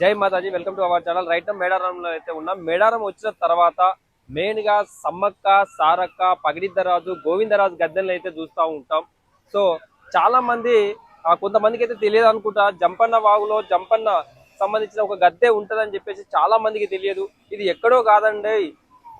జై Mataji welcome to our channel. Right మేడారంలో అయితే ఉన్నాం. మేడారం వచ్చిన తర్వాత మెయిన్గా సమ్మక్క సారక్క పగిడిద్దరాజు గోవిందరాజు గద్దెలను అయితే చూస్తూ ఉంటాం. సో చాలా మంది ఆ, కొంతమందికి అయితే తెలియదు అనుకుంటా. జంపన్న వాగులో జంపన్న సంబంధించిన ఒక గద్దె ఉంటుందని చెప్పేసి చాలా మందికి తెలియదు. ఇది ఎక్కడో కాదండి.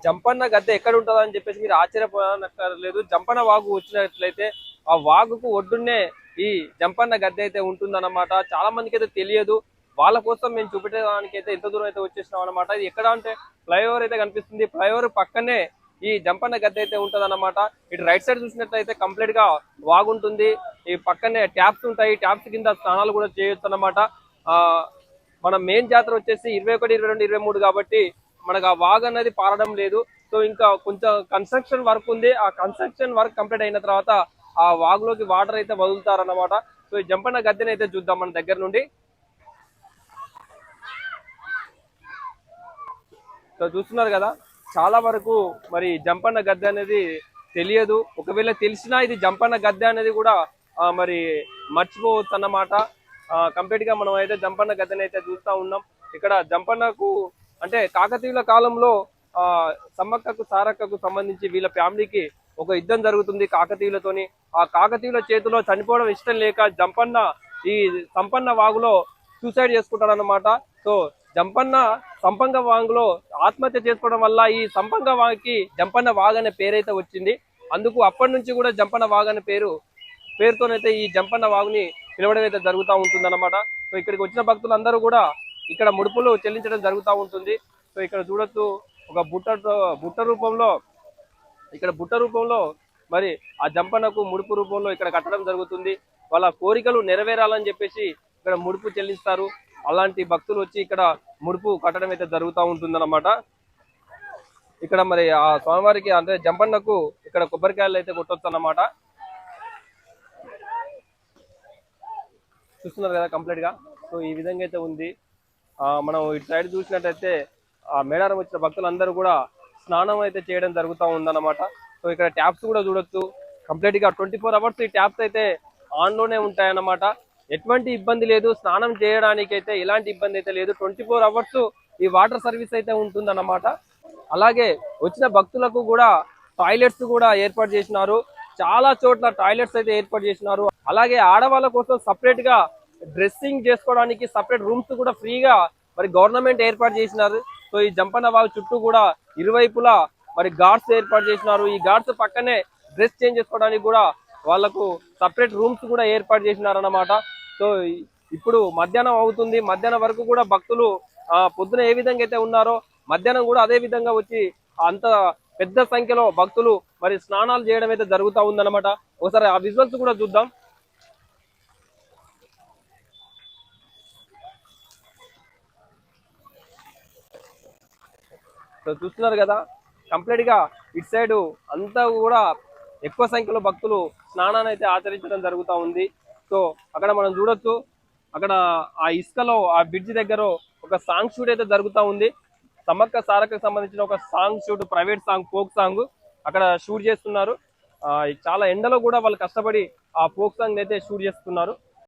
జంపన్న గద్దె ఎక్కడ ఉంటుందని చెప్పేసి మీరు ఆశ్చర్యపోనక్కర్లేదు. జంపన్న వాగు వచ్చినట్లయితే ఆ వాగుకు ఒడ్డున్నే ఈ జంపన్న గద్దె అయితే ఉంటుందన్నమాట. చాలా మందికి అయితే తెలియదు. వాళ్ళ కోసం మేము చూపించడానికి అయితే ఎంత దూరం అయితే వచ్చేసినాం అనమాట ఇది ఎక్కడ అంటే ఫ్లైఓవర్ అయితే కనిపిస్తుంది. ఫ్లైఓవర్ పక్కనే ఈ జంపన్న గద్దె అయితే ఉంటుంది అనమాట ఇటు రైట్ సైడ్ చూసినట్లయితే కంప్లీట్గా వాగుంటుంది. ఈ పక్కనే ట్యాప్స్ ఉంటాయి. ట్యాప్స్ కింద స్నానాలు కూడా చేయొచ్చు అనమాట ఆ మన మెయిన్ జాతర వచ్చేసి ఇరవై ఒకటి ఇరవై రెండు ఇరవై మూడు కాబట్టి మనకు ఆ వాగ్ అనేది పారడం లేదు. సో ఇంకా కొంచెం కన్స్ట్రక్షన్ వర్క్ ఉంది. ఆ కన్స్ట్రక్షన్ వర్క్ కంప్లీట్ అయిన తర్వాత ఆ వాగులోకి వాటర్ అయితే వదులుతారన్నమాట. సో ఈ జంపన్న గద్దెని అయితే చూద్దాం మన దగ్గర నుండి. సో చూస్తున్నారు కదా చాలా వరకు మరి జంపన్న గద్దె అనేది తెలియదు. ఒకవేళ తెలిసినా ఇది జంపన్న గద్దె అనేది కూడా మరి మర్చిపోవచ్చు అన్నమాట కంప్లీట్గా మనం అయితే జంపన్న గద్దెని అయితే చూస్తూ ఉన్నాం. ఇక్కడ జంపన్నకు అంటే కాకతీయుల కాలంలో సమ్మక్కకు సారక్కకు సంబంధించి వీళ్ళ ఫ్యామిలీకి ఒక యుద్ధం జరుగుతుంది కాకతీయులతోని. ఆ కాకతీయుల చేతిలో చనిపోవడం ఇష్టం లేక జంపన్న ఈ సంపన్న వాగులో సూసైడ్ చేసుకుంటాడన్నమాట. సో జంపన్న సంపంగ వాంగ్లో ఆత్మహత్య చేసుకోవడం వల్ల ఈ సంపంగ వాగుకి జంపన్న వాగ్ అనే పేరైతే వచ్చింది. అందుకు అప్పటి నుంచి కూడా జంపన్న వాగ్ అనే పేరు పేరుతోనైతే ఈ జంపన్న వాగుని పిలవడం అయితే జరుగుతూ ఉంటుందన్నమాట. సో ఇక్కడికి వచ్చిన భక్తులందరూ కూడా ఇక్కడ ముడుపులు చెల్లించడం జరుగుతూ ఉంటుంది. సో ఇక్కడ చూడొచ్చు ఒక బుట్ట బుట్ట రూపంలో ఇక్కడ బుట్ట రూపంలో మరి ఆ జంపన్నకు ముడుపు రూపంలో ఇక్కడ కట్టడం జరుగుతుంది. వాళ్ళ కోరికలు నెరవేరాలని చెప్పేసి ఇక్కడ ముడుపు చెల్లిస్తారు. అలాంటి భక్తులు వచ్చి ఇక్కడ ముడుపు కట్టడం అయితే జరుగుతూ ఉంటుందన్నమాట. ఇక్కడ మరి ఆ స్వామివారికి అంటే జంపన్నకు ఇక్కడ కొబ్బరికాయలు అయితే కొట్టొచ్చు అన్నమాట చూస్తున్నారు కదా కంప్లీట్గా సో ఈ విధంగా అయితే ఉంది. ఆ, మనం ఇటు సైడ్ చూసినట్టయితే ఆ మేడారం వచ్చిన భక్తులందరూ కూడా స్నానం అయితే చేయడం జరుగుతూ ఉందన్నమాట. సో ఇక్కడ ట్యాప్స్ కూడా చూడొచ్చు. కంప్లీట్గా ట్వంటీ ఫోర్ అవర్స్ ఈ ట్యాప్స్ అయితే ఆన్లోనే ఉంటాయన్నమాట. ఎటువంటి ఇబ్బంది లేదు. స్నానం చేయడానికి అయితే ఎలాంటి ఇబ్బంది అయితే లేదు. ట్వంటీ ఫోర్ అవర్స్ ఈ వాటర్ సర్వీస్ అయితే ఉంటుందన్నమాట. అలాగే వచ్చిన భక్తులకు కూడా టాయిలెట్స్ కూడా ఏర్పాటు చేసినారు. చాలా చోట్ల టాయిలెట్స్ అయితే ఏర్పాటు చేసినారు. అలాగే ఆడవాళ్ళ కోసం సపరేట్గా డ్రెస్సింగ్ చేసుకోవడానికి సపరేట్ రూమ్స్ కూడా ఫ్రీగా మరి గవర్నమెంట్ ఏర్పాటు చేసినారు. సో ఈ జంపన్న వాళ్ళ చుట్టూ కూడా ఇరువైపులా మరి గార్డ్స్ ఏర్పాటు చేసినారు. ఈ గార్డ్స్ పక్కనే డ్రెస్ చేంజ్ చేసుకోవడానికి కూడా వాళ్ళకు సపరేట్ రూమ్స్ కూడా ఏర్పాటు చేసినారు అన్నమాట సో ఇప్పుడు మధ్యాహ్నం అవుతుంది. మధ్యాహ్నం వరకు కూడా భక్తులు పొద్దున ఏ విధంగా అయితే ఉన్నారో మధ్యాహ్నం కూడా అదే విధంగా వచ్చి అంత పెద్ద సంఖ్యలో భక్తులు మరి స్నానాలు చేయడం అయితే జరుగుతూ ఉందన్నమాట. ఒకసారి ఆ విజువల్స్ కూడా చూద్దాం. సో చూస్తున్నారు కదా కంప్లీట్గా ఇటు సైడ్ అంతా కూడా ఎక్కువ సంఖ్యలో భక్తులు స్నానాన్ని అయితే ఆచరించడం జరుగుతూ ఉంది. సో అక్కడ మనం చూడొచ్చు. అక్కడ ఆ ఇసుకలో ఆ బ్రిడ్జ్ దగ్గర ఒక సాంగ్ షూట్ అయితే జరుగుతూ ఉంది. సమ్మక్క సారక్కకు సంబంధించిన ఒక song shoot private song folk song అక్కడ షూట్ చేస్తున్నారు. ఆ, చాలా ఎండలో కూడా వాళ్ళు కష్టపడి ఆ ఫోక్ సాంగ్ అయితే షూట్ చేస్తున్నారు.